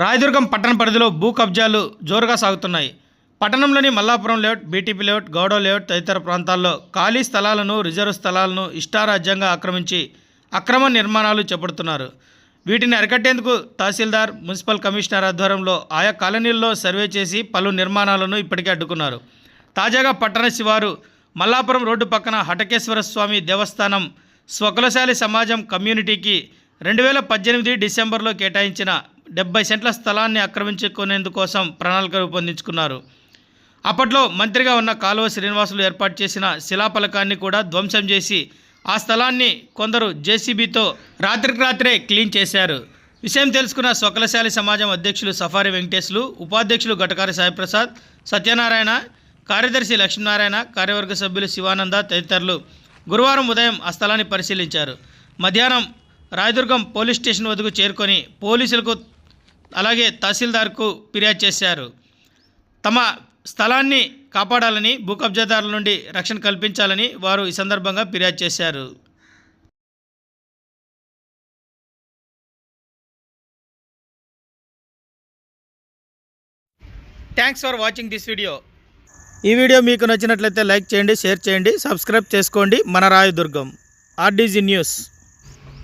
రాయదుర్గం పట్టణ పరిధిలో భూ కబ్జాలు జోరుగా సాగుతున్నాయి. పట్టణంలోని మల్లాపురం లేఅవుట్ బీటీపీ లేఅవుట్ గౌడవ లేఅవుట్ తదితర ప్రాంతాల్లో ఖాళీ స్థలాలను రిజర్వ్ స్థలాలను ఇష్టారాజ్యంగా ఆక్రమించి అక్రమ నిర్మాణాలు చేపడుతున్నారు. వీటిని అరికట్టేందుకు తహసీల్దార్ మున్సిపల్ కమిషనర్ ఆధ్వర్యంలో ఆయా కాలనీల్లో సర్వే చేసి పలు నిర్మాణాలను ఇప్పటికే అడ్డుకున్నారు. తాజాగా పట్టణ శివారు మల్లాపురం రోడ్డు పక్కన హటకేశ్వర స్వామి దేవస్థానం స్వకులశాలి సమాజం కమ్యూనిటీకి రెండు వేల పద్దెనిమిది డిసెంబర్లో కేటాయించిన డెబ్బై సెంట్ల స్థలాన్ని ఆక్రమించుకునేందుకోసం ప్రణాళిక రూపొందించుకున్నారు. అప్పట్లో మంత్రిగా ఉన్న కాలువ శ్రీనివాసులు ఏర్పాటు చేసిన శిలాఫలకాన్ని కూడా ధ్వంసం చేసి ఆ స్థలాన్ని కొందరు జేసీబీతో రాత్రికి రాత్రే క్లీన్ చేశారు. విషయం తెలుసుకున్న స్వకలశాలి సమాజం అధ్యక్షులు సఫారీ వెంకటేశ్లు ఉపాధ్యక్షులు గటకారి సాయిప్రసాద్ సత్యనారాయణ కార్యదర్శి లక్ష్మీనారాయణ కార్యవర్గ సభ్యులు శివానంద తదితరులు గురువారం ఉదయం ఆ స్థలాన్ని పరిశీలించారు. మధ్యాహ్నం రాయదుర్గం పోలీస్ స్టేషన్ వద్దకు చేరుకొని పోలీసులకు అలాగే తహసీల్దార్కు ఫిర్యాదు చేశారు. తమ స్థలాన్ని కాపాడాలని భూ కబ్జాదారుల నుండి రక్షణ కల్పించాలని వారు ఈ సందర్భంగా ఫిర్యాదు చేశారు. Thanks for watching this video ఈ వీడియో మీకు నచ్చినట్లయితే లైక్ చేయండి షేర్ చేయండి సబ్స్క్రైబ్ చేసుకోండి. మన రాయదుర్గం ఆర్డీజీ న్యూస్.